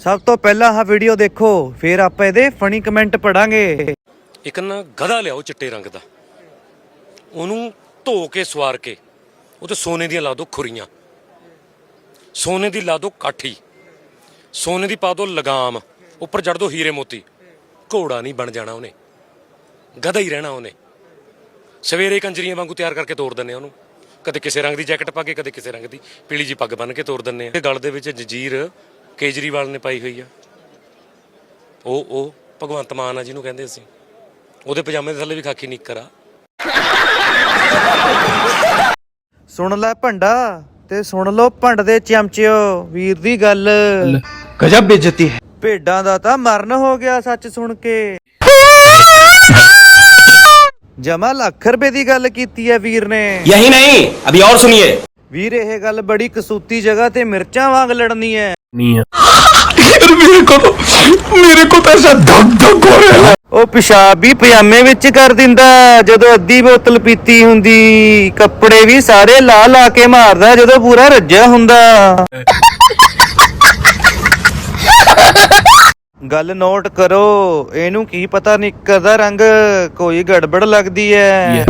ਸਭ ਤੋਂ ਪਹਿਲਾਂ ਆਹ ਵੀਡੀਓ ਦੇਖੋ, ਫਿਰ ਆਪਾਂ ਇਹਦੇ ਫਨੀ ਕਮੈਂਟ ਪੜਾਂਗੇ। ਇੱਕ ਨਾ ਗਧਾ ਲਿਆਓ ਚਿੱਟੇ ਰੰਗ ਦਾ। ਉਹਨੂੰ ਧੋ ਕੇ ਸਵਾਰ ਕੇ, ਉਹ ਤੇ ਸੋਨੇ ਦੀਆਂ ਲਾ ਦਿਓ ਖੁਰੀਆਂ। ਸੋਨੇ ਦੀ ਲਾ ਦਿਓ ਕਾਠੀ। ਸੋਨੇ ਦੀ ਪਾ ਦਿਓ ਲਗਾਮ। ਉੱਪਰ ਜੜ ਦਿਓ ਹੀਰੇ ਮੋਤੀ। ਘੋੜਾ ਨਹੀਂ ਬਣ ਜਾਣਾ ਉਹਨੇ। ਗਧਾ ਹੀ ਰਹਿਣਾ ਉਹਨੇ। ਸਵੇਰੇ ਕੰਜਰੀਆਂ ਵਾਂਗੂ ਤਿਆਰ ਕਰਕੇ ਤੋੜ ਦਿੰਨੇ ਆ ਉਹਨੂੰ। ਕਦੇ ਕਿਸੇ ਰੰਗ ਦੀ ਜੈਕਟ ਪਾ ਕੇ, ਕਦੇ ਕਿਸੇ ਰੰਗ ਦੀ ਪੀਲੀ ਜੀ ਪੱਗ ਬੰਨ ਕੇ ਤੋੜ ਦਿੰਨੇ ਆ। ਗਲ ਦੇ ਵਿੱਚ ਜੰਜੀਰ ਕੇਜਰੀਵਾਲ ਨੇ ਪਾਈ ਹੋਈ ਆ। ਉਹ ਉਹ ਭਗਵੰਤ ਮਾਨ ਆ ਜਿਹਨੂੰ ਕਹਿੰਦੇ ਅਸੀਂ। ਉਹਦੇ ਪਜਾਮੇ ਦੇ ਥੱਲੇ ਵੀ ਖਾਕੀ ਨਿੱਕਰ ਆ। ਸੁਣ ਲੈ ਭੰਡਾ ਤੇ ਸੁਣ ਲਓ ਭੰਡ ਦੇ ਚਮਚਿਓ ਵੀਰ ਦੀ ਗੱਲ। ਗਜਬ ਬੇਇੱਜ਼ਤੀ ਹੈ। ਭੇਡਾਂ ਦਾ ਤਾਂ ਮਰਨ ਹੋ ਗਿਆ ਸੱਚ ਸੁਣ ਕੇ। ਜਮਾ ਲੱਖ ਰੁਪਏ ਦੀ ਗੱਲ ਕੀਤੀ ਹੈ ਵੀਰ ਨੇ। ਯਹੀ ਨਹੀਂ ਅਭੀ ਹੋਰ ਸੁਣੀਏ। ਵੀਰ ਇਹ ਗੱਲ ਬੜੀ ਕਸੂਤੀ ਜਗ੍ਹਾ ਤੇ ਮਿਰਚਾਂ ਵਾਂਗ ਲੜਨੀ ਹੈ ਨਹੀਂ ਆ। ਮੇਰੇ ਕੋ ਮੇਰੇ ਕੋ ਤਾਂ ਐਸਾ ਧੱਕ ਧੱਕ ਹੋ ਰਿਹਾ ਹੈ। ਉਹ ਪਿਸ਼ਾਬ ਪਜਾਮੇ ਵਿੱਚ ਕਰ ਦਿੰਦਾ ਜਦੋਂ ਅੱਧੀ ਬੋਤਲ ਪੀਤੀ ਹੁੰਦੀ ਕੱਪੜੇ ਵੀ ਸਾਰੇ ਲਾ ਲਾ ਕੇ ਮਾਰਦਾ ਜਦੋਂ ਪੂਰਾ ਰੱਜਿਆ ਹੁੰਦਾ। ਗੱਲ ਨੋਟ ਕਰੋ। ਇਹਨੂੰ ਕੀ ਪਤਾ ਨਿੱਕਰ ਦਾ ਰੰਗ ਕੋਈ ਗੜਬੜ ਲੱਗਦੀ ਐ